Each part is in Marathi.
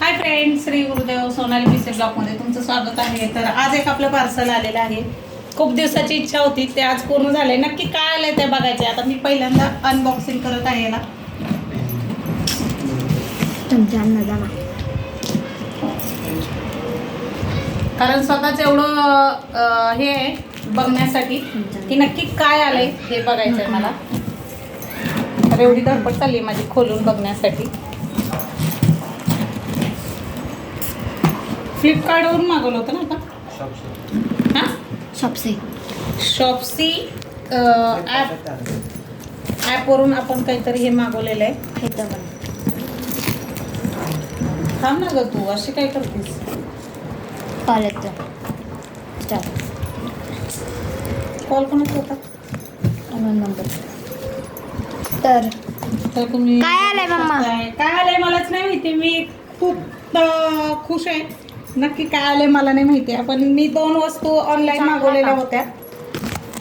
हाय फ्रेंड श्री गुरुदेव सोनाली पिसे ब्लॉगमध्ये तुमचं स्वागत आहे. तर आज एक आपलं पार्सल आलेलं आहे. खूप दिवसाची इच्छा होती ते आज पूर्ण झालंय. नक्की काय आलंय ते बघायचे आता मी पहिल्यांदा अनबॉक्सिंग करत आहे अन्नदाना कारण स्वतःच एवढं अं, हे आहे बघण्यासाठी की नक्की काय आलंय हे बघायचं आहे मला. तर एवढी धडपड चालली आहे माझी खोलून बघण्यासाठी. फ्लिपकार्टवरून मागवलं होतं ना आता हां? शॉपसे. शॉपसी ॲप ॲपवरून आपण काहीतरी हे मागवलेलं आहे. हे थांब ना ग तू अशी काय करतेस? कॉलेजचं स्टार कॉल कोणाचा होता? Unknown number. तर तर तुम्ही काय आलंय मम्मा? काय काय आलंय मलाच नाही माहिती. मी खूप अं, खुश आहे. नक्की काय आलंय मला नाही माहिती आपण मी दोन वस्तू ऑनलाईन मागवलेल्या होत्या.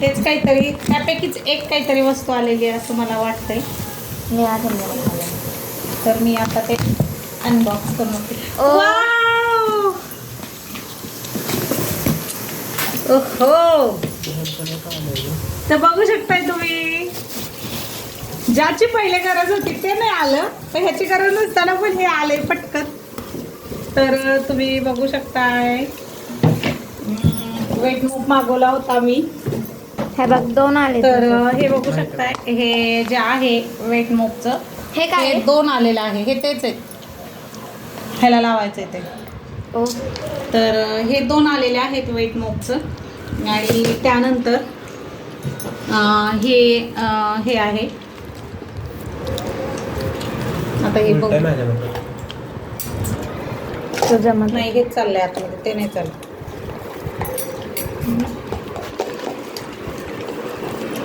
तेच काहीतरी त्यापैकीच एक काहीतरी वस्तू आलेली आहे असं मला वाटतंय. निळा संध्याकाळ तर मी आता ते अनबॉक्स करून! ओहो! तर बघू शकताय तुम्ही ज्याची पहिले गरज होती ते नाही आलं तर ह्याची गरज नसताना पण हे आले पटकन. तर तुम्ही बघू शकताय. वेट मूव मागवला होता मी. हे बघ दोन आले तर हे बघू शकताय हे जे आहे वेट मूवचं हे काय हे? दोन आलेलं आहे हे तेच आहे. ह्याला लावायचं आहे ते. ओ. तर हे दोन आलेले आहेत वेट मोपचं आणि त्यानंतर हे हे आहे. आता हे बघू. तुझं मत नाही हेच चाललंय आतमध्ये ते नाही चाललं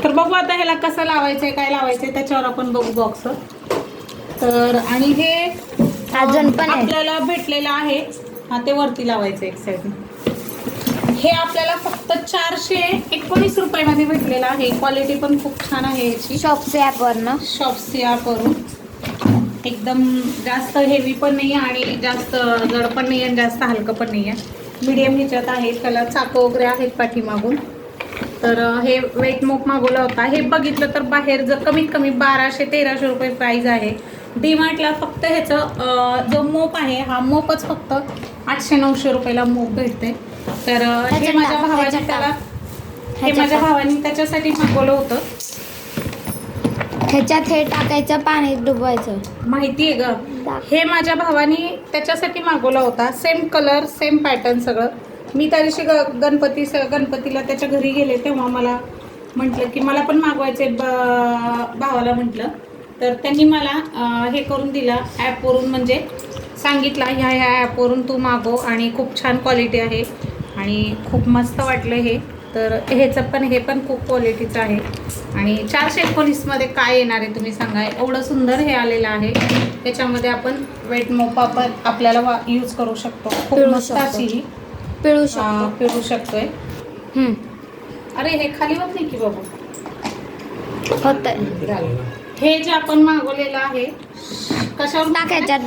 तर बघू आता ह्याला कसं लावायचंय काय लावायचंय त्याच्यावर आपण बघू बॉक्स तर आणि हे अजून पण आहे. आपल्याला भेटलेलं आहे. हा ते वरती लावायचं एक साईड हे आपल्याला फक्त चारशे एकोणीस रुपयामध्ये भेटलेलं आहे. क्वालिटी पण खूप छान आहे याची. शॉपचे ॲपवर ना शॉप्स या करून एकदम जास्त हेवी पण नाही आहे आणि जास्त जड पण नाही आहे आणि जास्त हलकं पण नाही आहे मीडियम ह्याच्यात आहे त्याला चाकं वगैरे आहेत पाठीमागून. तर हे वेट मोप मागवला होता. हे बघितलं तर बाहेर जर कमीत कमी बाराशे तेराशे रुपये प्राईज आहे. डीमार्टला फक्त ह्याचं जो मोप आहे हा मोपच फक्त आठशे नऊशे रुपयाला मोप भेटते. तर हे माझ्या ह्याच्यात त्याला. हे माझ्या. भावाने त्याच्यासाठी मागवलं होतं. ह्याच्यात हे टाकायचं पाणी डुबवायचं माहिती आहे ग. हे माझ्या भावानी त्याच्यासाठी मागवला होता. सेम कलर सेम पॅटर्न सगळं. मी त्या दिवशी ग गणपती स गणपतीला त्याच्या घरी गेले तेव्हा मला म्हटलं की मला पण मागवायचे ब भावाला म्हटलं. तर त्यांनी मला अं, हे करून दिलं. ॲपवरून म्हणजे सांगितलं ह्या ह्या ॲपवरून तू मागव आणि खूप छान क्वालिटी आहे आणि खूप मस्त वाटलं हे. तर ह्याचं पण हे पण खूप क्वालिटीचं आहे. आणि चारशे एकोणीसमध्ये काय येणार आहे तुम्ही सांगा. एवढं सुंदर हे आलेलं आहे. त्याच्यामध्ये आपण वेट मोपा पण आपल्याला वा यूज करू शकतो. खूप पिळू मस्त शकतो. अशी. ही पिळू अं, शकतो. पिळू शकतोय. अरे हे खाली होत नाही की बाबू झालं. हे जे आपण मागवलेलं आहे कशावर टाक ह्याच्यात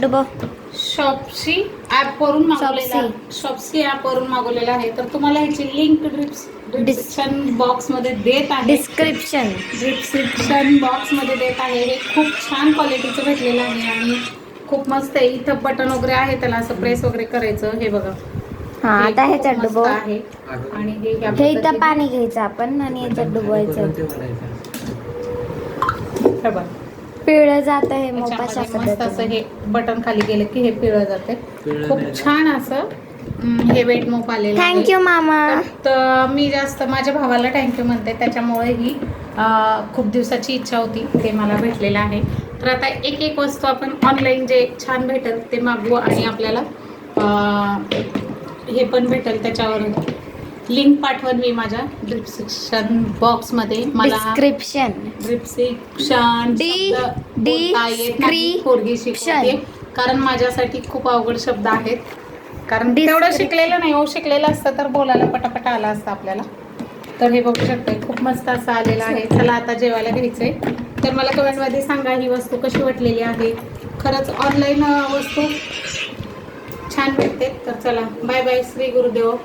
शॉपसी ॲपवरून मागवलेला शॉप्सी. ॲपवरून मागवलेला आहे. तर तुम्हाला ह्याची लिंक डिस्क्रिप्शन बॉक्समध्ये देत आहे. डिस्क्रिप्शन डिस्क्रिप्शन बॉक्समध्ये देत आहे. हे खूप छान क्वालिटीचं भेटलेलं आहे आणि खूप मस्त आहे. इथं बटन वगैरे आहे त्याला असं प्रेस वगैरे करायचं. हे बघा. हा हे आता खूप ह्याच्यात मस्त डुबव आहे. आणि हे या हे इथं पद्धतीने- पाणी घ्यायचं आपण आणि ह्याच्यात डुबवायचं. हे बघा. पिळलं जातं हे मोपाच्या त्याच्यामध्ये मस्त असं पद्धतीने. हे बटन खाली गेलं की हे पिळलं जाते. खूप छान असं हम्म, हे वेट मोप आलेलं आहे. थँक्यू मामा. तर मी जास्त माझ्या भावाला थँक्यू म्हणते. त्याच्यामुळे ही अं, खूप दिवसाची इच्छा होती ते मला भेटलेलं आहे. तर आता एक एक वस्तू आपण ऑनलाईन जे छान भेटेल ते मागवू आणि आपल्याला अं, हे पण भेटेल त्याच्यावर लिंक पाठवन मी माझ्या डिस्क्रिप्शन बॉक्समध्ये. मला डिस्क्रिप्शन. Description D-. पोरगी शिकवते. कारण माझ्यासाठी खूप अवघड शब्द आहेत. कारण तेवढं शिकलेलं नाही हो शिकलेलं असतं तर बोलायला पटापटा आला असतं आपल्याला. तर हे बघू शकते खूप मस्त असं आलेलं आहे. चला आता जेवायला घ्यायचंय. तर मला कमेंटमध्ये सांगा ही वस्तू कशी वाटलेली आहे. खरंच ऑनलाईन वस्तू छान भेटते. तर चला बाय बाय श्री गुरुदेव.